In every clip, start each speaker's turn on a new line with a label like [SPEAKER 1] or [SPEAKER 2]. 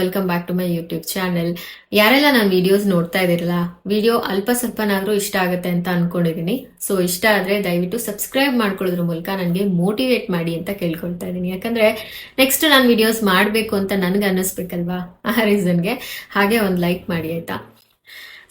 [SPEAKER 1] Welcome back to my YouTube channel ಯಾರೆಲ್ಲ ನಾನು videos ನೋಡ್ತಾ ಇದ್ದೀರಲ್ಲ ವಿಡಿಯೋ ಅಲ್ಪ ಸ್ವಲ್ಪನಾದ್ರೂ ಇಷ್ಟ ಆಗುತ್ತೆ ಅಂತ ಅನ್ಕೊಂಡಿದೀನಿ. ಸೊ ಇಷ್ಟ ಆದ್ರೆ ದಯವಿಟ್ಟು ಸಬ್ಸ್ಕ್ರೈಬ್ ಮಾಡ್ಕೊಳ್ಳೋದ್ರ ಮೂಲಕ ನನಗೆ ಮೋಟಿವೇಟ್ ಮಾಡಿ ಅಂತ ಕೇಳ್ಕೊಳ್ತಾ ಇದ್ದೀನಿ. ಯಾಕಂದ್ರೆ ನೆಕ್ಸ್ಟ್ ನಾನು ವಿಡಿಯೋಸ್ ಮಾಡಬೇಕು ಅಂತ ನನ್ಗೆ ಅನ್ನಿಸ್ಬೇಕಲ್ವಾ? ಆ ರೀಸನ್ಗೆ ಹಾಗೆ ಒಂದು ಲೈಕ್ ಮಾಡಿ ಆಯ್ತಾ?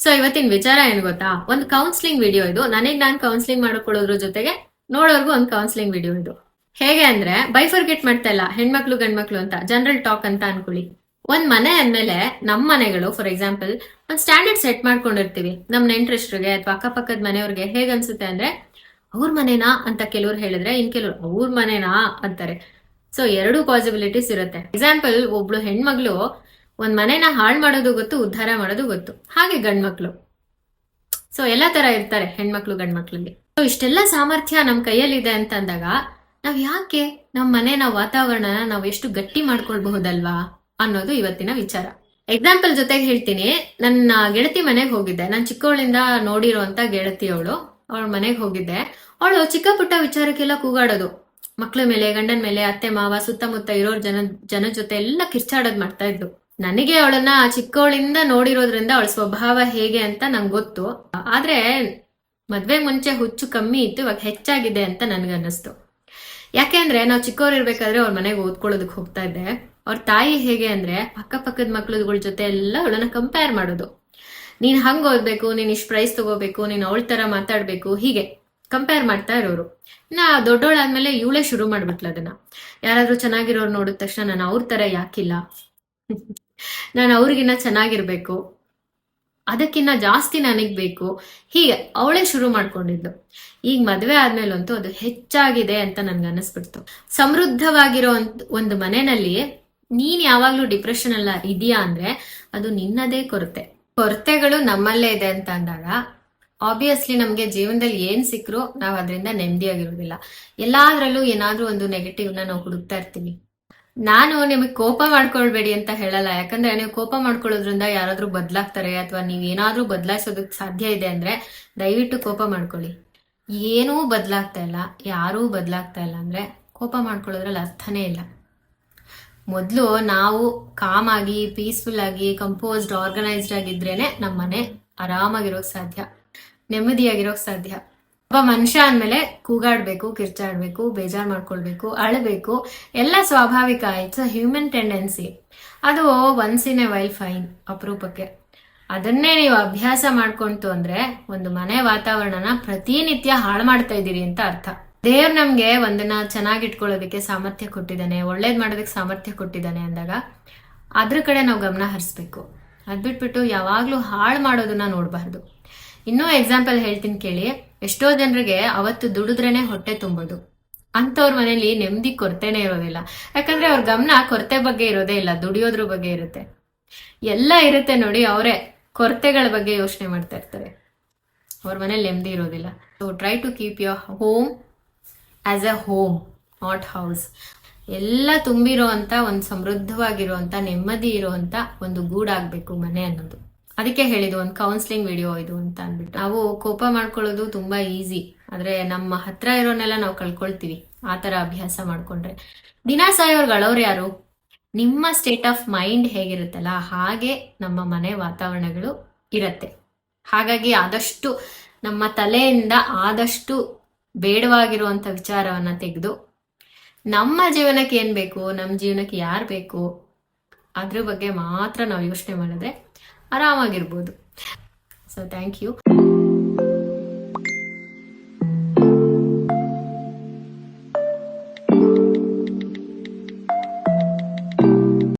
[SPEAKER 1] ಸೊ ಇವತ್ತಿನ ವಿಚಾರ ಏನು ಗೊತ್ತಾ? ಒಂದು ಕೌನ್ಸಿಲಿಂಗ್ ವಿಡಿಯೋ ಇದು. ನನಗೆ ನಾನು ಕೌನ್ಸಿಲಿಂಗ್ ಮಾಡ್ಕೊಳ್ಳೋದ್ರ ಜೊತೆಗೆ ನೋಡೋರ್ಗು ಒಂದು ಕೌನ್ಸಿಲಿಂಗ್ ವಿಡಿಯೋ ಇದು. ಹೇಗೆ ಅಂದ್ರೆ ಬೈಫರ್ಗೆಟ್ ಮಾಡ್ತಾ ಇಲ್ಲ, ಹೆಣ್ಮಕ್ಳು ಗಂಡ್ಮಕ್ಳು ಅಂತ ಜನರಲ್ ಟಾಕ್ ಅಂತ ಅನ್ಕೊಳ್ಳಿ. ಒಂದ್ ಮನೆ ಅಂದ್ಮೇಲೆ ನಮ್ ಮನೆಗಳು ಫಾರ್ ಎಕ್ಸಾಂಪಲ್ ಒಂದ್ ಸ್ಟ್ಯಾಂಡರ್ಡ್ ಸೆಟ್ ಮಾಡ್ಕೊಂಡಿರ್ತೀವಿ. ನಮ್ ನೆಂಟ್ರಿಸ್ಟ್ರಿಗೆ ಅಥವಾ ಅಕ್ಕಪಕ್ಕದ ಮನೆಯವ್ರಿಗೆ ಹೇಗ್ ಅನ್ಸುತ್ತೆ ಅಂದ್ರೆ, ಅವ್ರ ಮನೆನಾ? ಅಂತ ಕೆಲವ್ರು ಹೇಳಿದ್ರೆ, ಇನ್ ಕೆಲವ್ರು, ಅವ್ರ ಮನೆನಾ? ಅಂತಾರೆ. ಸೊ ಎರಡು ಪಾಸಿಬಿಲಿಟೀಸ್ ಇರುತ್ತೆ. ಎಕ್ಸಾಂಪಲ್ ಒಬ್ಳು ಹೆಣ್ಮಗಳು ಒಂದ್ ಮನೆನ ಹಾಳು ಮಾಡೋದು ಗೊತ್ತು, ಉದ್ಧಾರ ಮಾಡೋದು ಗೊತ್ತು. ಹಾಗೆ ಗಂಡ್ಮಕ್ಳು. ಸೊ ಎಲ್ಲಾ ತರ ಇರ್ತಾರೆ, ಹೆಣ್ಮಕ್ಳು ಗಂಡ್ಮಕ್ಳಲ್ಲಿ ಸೊ ಇಷ್ಟೆಲ್ಲ ಸಾಮರ್ಥ್ಯ ನಮ್ ಕೈಯಲ್ಲಿದೆ ಅಂತ ಅಂದಾಗ ನಾವ್ ಯಾಕೆ ನಮ್ ಮನೆನ, ವಾತಾವರಣನ ನಾವ್ ಎಷ್ಟು ಗಟ್ಟಿ ಮಾಡ್ಕೊಳ್ಬಹುದಲ್ವಾ? ಅನ್ನೋದು ಇವತ್ತಿನ ವಿಚಾರ. ಎಕ್ಸಾಂಪಲ್ ಜೊತೆಗೆ ಹೇಳ್ತೀನಿ. ನನ್ನ ಗೆಳತಿ ಮನೆಗೆ ಹೋಗಿದ್ದೆ. ನಾನು ಚಿಕ್ಕವಳಿಂದ ನೋಡಿರುವಂತ ಗೆಳತಿ ಅವಳು. ಅವಳ ಮನೆಗೆ ಹೋಗಿದ್ದೆ. ಅವಳು ಚಿಕ್ಕ ಪುಟ್ಟ ವಿಚಾರಕ್ಕೆಲ್ಲ ಕೂಗಾಡೋದು. ಮಕ್ಳ ಮೇಲೆ, ಗಂಡನ ಮೇಲೆ, ಅತ್ತೆ, ಮಾವ, ಸುತ್ತಮುತ್ತ ಇರೋರ್ ಜನ ಜನ ಜೊತೆ ಎಲ್ಲ ಕಿರ್ಚಾಡೋದ್ ಮಾಡ್ತಾ ಇದ್ದು ನನಗೆ ಅವಳನ್ನ ಚಿಕ್ಕವಳಿಂದ ನೋಡಿರೋದ್ರಿಂದ ಅವಳ ಸ್ವಭಾವ ಹೇಗೆ ಅಂತ ನಂಗೆ ಗೊತ್ತು. ಆದ್ರೆ ಮದ್ವೆ ಮುಂಚೆ ಹುಚ್ಚು ಕಮ್ಮಿ ಇತ್ತು, ಇವಾಗ ಹೆಚ್ಚಾಗಿದೆ ಅಂತ ನನ್ಗನ್ನಿಸ್ತು. ಯಾಕೆ ಅಂದ್ರೆ ನಾವು ಚಿಕ್ಕವ್ರು ಇರ್ಬೇಕಾದ್ರೆ ಅವ್ರ ಮನೆಗೆ ಓದ್ಕೊಳ್ಳೋದಕ್ಕೆ ಹೋಗ್ತಾ ಇದ್ದೆ. ಅವ್ರ ತಾಯಿ ಹೇಗೆ ಅಂದ್ರೆ ಅಕ್ಕಪಕ್ಕದ ಮಕ್ಳುಗಳ ಜೊತೆ ಎಲ್ಲ ಅವಳನ್ನ ಕಂಪೇರ್ ಮಾಡೋದು. ನೀನ್ ಹಂಗ್ ಓದ್ಬೇಕು, ನೀನ್ ಇಷ್ಟು ಪ್ರೈಸ್ ತಗೋಬೇಕು, ನೀನ್ ಅವಳ ತರ ಮಾತಾಡ್ಬೇಕು, ಹೀಗೆ ಕಂಪೇರ್ ಮಾಡ್ತಾ ಇರೋರು. ಇನ್ನ ದೊಡ್ಡವಳಾದ್ಮೇಲೆ ಇವಳೇ ಶುರು ಮಾಡ್ಬಿಟ್ಲ ಅದನ್ನ. ಯಾರಾದ್ರೂ ಚೆನ್ನಾಗಿರೋರು ನೋಡಿದ ತಕ್ಷಣ ನಾನು ಅವ್ರ ತರ ಯಾಕಿಲ್ಲ. ನಾನು ಅವ್ರಿಗಿನ್ನ ಚೆನ್ನಾಗಿರ್ಬೇಕು. ಅದಕ್ಕಿನ್ನ ಜಾಸ್ತಿ ನನಗ್ ಬೇಕು. ಹೀಗೆ ಅವಳೇ ಶುರು ಮಾಡ್ಕೊಂಡಿದ್ದು ಈಗ ಮದ್ವೆ ಆದ್ಮೇಲಂತೂ ಅದು ಹೆಚ್ಚಾಗಿದೆ ಅಂತ ನನ್ಗೆ ಅನಿಸ್ಬಿಡ್ತು. ಸಮೃದ್ಧವಾಗಿರೋ ಒಂದು ಮನೆಯಲ್ಲಿ ನೀನ್ ಯಾವಾಗ್ಲೂ ಡಿಪ್ರೆಷನ್ ಅಲ್ಲ ಇದೆಯಾ ಅಂದ್ರೆ ಅದು ನಿನ್ನದೇ ಕೊರತೆ. ಕೊರತೆಗಳು ನಮ್ಮಲ್ಲೇ ಇದೆ ಅಂತ ಅಂದಾಗ ಆಬ್ವಿಯಸ್ಲಿ ನಮ್ಗೆ ಜೀವನದಲ್ಲಿ ಏನ್ ಸಿಕ್ಕರೂ ನಾವು ಅದರಿಂದ ನೆಮ್ಮದಿಯಾಗಿರೋದಿಲ್ಲ ಎಲ್ಲಾದ್ರಲ್ಲೂ ಏನಾದ್ರೂ ಒಂದು ನೆಗೆಟಿವ್ನ ನಾವು ಹುಡುಕ್ತಾ ಇರ್ತೀವಿ. ನಾನು ನಿಮಗೆ ಕೋಪ ಮಾಡ್ಕೊಳ್ಬೇಡಿ ಅಂತ ಹೇಳಲ್ಲ. ಯಾಕಂದ್ರೆ ನೀವು ಕೋಪ ಮಾಡ್ಕೊಳ್ಳೋದ್ರಿಂದ ಯಾರಾದ್ರೂ ಬದಲಾಗ್ತಾರೆ ಅಥವಾ ನೀವ್ ಏನಾದ್ರೂ ಬದಲಾಯಿಸೋದಕ್ಕೆ ಸಾಧ್ಯ ಇದೆ ಅಂದ್ರೆ ದಯವಿಟ್ಟು ಕೋಪ ಮಾಡ್ಕೊಳ್ಳಿ. ಏನೂ ಬದಲಾಗ್ತಾ ಇಲ್ಲ, ಯಾರೂ ಬದಲಾಗ್ತಾ ಇಲ್ಲ ಅಂದ್ರೆ ಕೋಪ ಮಾಡ್ಕೊಳ್ಳೋದ್ರಲ್ಲಿ ಅರ್ಥನೇ ಇಲ್ಲ. ಮೊದಲು ನಾವು ಕಾಮ್ ಆಗಿ ಪೀಸ್ಫುಲ್ ಆಗಿ ಕಂಪೋಸ್ಡ್ ಆರ್ಗನೈಸ್ಡ್ ಆಗಿದ್ರೇನೆ ನಮ್ಮ ಮನೆ ಆರಾಮಾಗಿರೋಕ್ ಸಾಧ್ಯ, ನೆಮ್ಮದಿಯಾಗಿರೋಕ್ ಸಾಧ್ಯ. ಒಬ್ಬ ಮನುಷ್ಯ ಅಂದ್ಮೇಲೆ ಕೂಗಾಡ್ಬೇಕು, ಕಿರ್ಚಾಡ್ಬೇಕು, ಬೇಜಾರ್ ಮಾಡ್ಕೊಳ್ಬೇಕು, ಅಳಬೇಕು, ಎಲ್ಲ ಸ್ವಾಭಾವಿಕ ಇಟ್ಸ್ ಅ ಹ್ಯೂಮನ್ ಟೆಂಡೆನ್ಸಿ ಅದು once in a while fine ಅಪರೂಪಕ್ಕೆ. ಅದನ್ನೇ ನೀವು ಅಭ್ಯಾಸ ಮಾಡ್ಕೊಂತು ಅಂದ್ರೆ ಒಂದು ಮನೆ ವಾತಾವರಣನ ಪ್ರತಿನಿತ್ಯ ಹಾಳು ಮಾಡ್ತಾ ಇದ್ದೀರಿ ಅಂತ ಅರ್ಥ. ದೇವ್ರು ನಮ್ಗೆ ಒಂದನ್ನ ಚೆನ್ನಾಗಿ ಇಟ್ಕೊಳ್ಳೋದಕ್ಕೆ ಸಾಮರ್ಥ್ಯ ಕೊಟ್ಟಿದ್ದಾನೆ, ಒಳ್ಳೇದ್ ಮಾಡೋದಕ್ಕೆ ಸಾಮರ್ಥ್ಯ ಕೊಟ್ಟಿದ್ದಾನೆ ಅಂದಾಗ ಅದ್ರ ಕಡೆ ನಾವು ಗಮನ ಹರಿಸ್ಬೇಕು. ಅದ್ ಬಿಟ್ಬಿಟ್ಟು ಯಾವಾಗ್ಲೂ ಹಾಳು ಮಾಡೋದನ್ನ ನೋಡಬಾರ್ದು. ಇನ್ನೂ ಎಕ್ಸಾಂಪಲ್ ಹೇಳ್ತೀನಿ ಕೇಳಿ. ಎಷ್ಟೋ ಜನರಿಗೆ ಅವತ್ತು ದುಡಿದ್ರೇನೆ ಹೊಟ್ಟೆ ತುಂಬೋದು. ಅಂಥವ್ರ ಮನೇಲಿ ನೆಮ್ಮದಿ ಕೊರತೆನೇ ಇರೋದಿಲ್ಲ. ಯಾಕಂದ್ರೆ ಅವ್ರ ಗಮನ ಕೊರತೆ ಬಗ್ಗೆ ಇರೋದೇ ಇಲ್ಲ, ದುಡಿಯೋದ್ರ ಬಗ್ಗೆ ಇರುತ್ತೆ. ಎಲ್ಲ ಇರುತ್ತೆ ನೋಡಿ ಅವರೇ ಕೊರತೆಗಳ ಬಗ್ಗೆ ಯೋಚನೆ ಮಾಡ್ತಾ ಇರ್ತಾರೆ. ಅವ್ರ ಮನೇಲಿ ನೆಮ್ಮದಿ ಇರೋದಿಲ್ಲ. So try to keep your home as a home not house ಎಲ್ಲ ತುಂಬಿರೋ ಅಂತ ಒಂದು ಸಮೃದ್ಧವಾಗಿರುವಂತ, ನೆಮ್ಮದಿ ಇರುವಂತ ಒಂದು ಗೂಡಾಗ್ಬೇಕು ಮನೆ ಅನ್ನೋದು. ಅದಕ್ಕೆ ಹೇಳಿದ್ದು ಒಂದು ಕೌನ್ಸಿಲಿಂಗ್ ವಿಡಿಯೋ ಇದು ಅಂತ ಅಂದ್ಬಿಟ್ಟು. ನಾವು ಕೋಪ ಮಾಡ್ಕೊಳ್ಳೋದು ತುಂಬಾ ಈಸಿ ಆದ್ರೆ ನಮ್ಮ ಹತ್ರ ಇರೋನೆಲ್ಲ ನಾವು ಕಳ್ಕೊಳ್ತೀವಿ. ಆ ತರ ಅಭ್ಯಾಸ ಮಾಡ್ಕೊಂಡ್ರೆ. ದಿನ ಸಾಯೋರ್ಗಳು ಅವ್ರು ಯಾರು? ನಿಮ್ಮ ಸ್ಟೇಟ್ ಆಫ್ ಮೈಂಡ್ ಹೇಗಿರುತ್ತಲ್ಲ, ಹಾಗೆ ನಮ್ಮ ಮನೆ ವಾತಾವರಣಗಳು ಇರತ್ತೆ. ಹಾಗಾಗಿ ಆದಷ್ಟು ನಮ್ಮ ತಲೆಯಿಂದ ಆದಷ್ಟು ಬೇಡವಾಗಿರುವಂತ ವಿಚಾರವನ್ನ ತೆಗೆದು ನಮ್ಮ ಜೀವನಕ್ಕೆ ಏನು ಬೇಕು, ನಮ್ಮ ಜೀವನಕ್ಕೆ ಯಾರು ಬೇಕು ಅದ್ರ ಬಗ್ಗೆ ಮಾತ್ರ ನಾವು ಯೋಚನೆ ಮಾಡಿದ್ರೆ ಆರಾಮಾಗಿರ್ಬೋದು. So thank you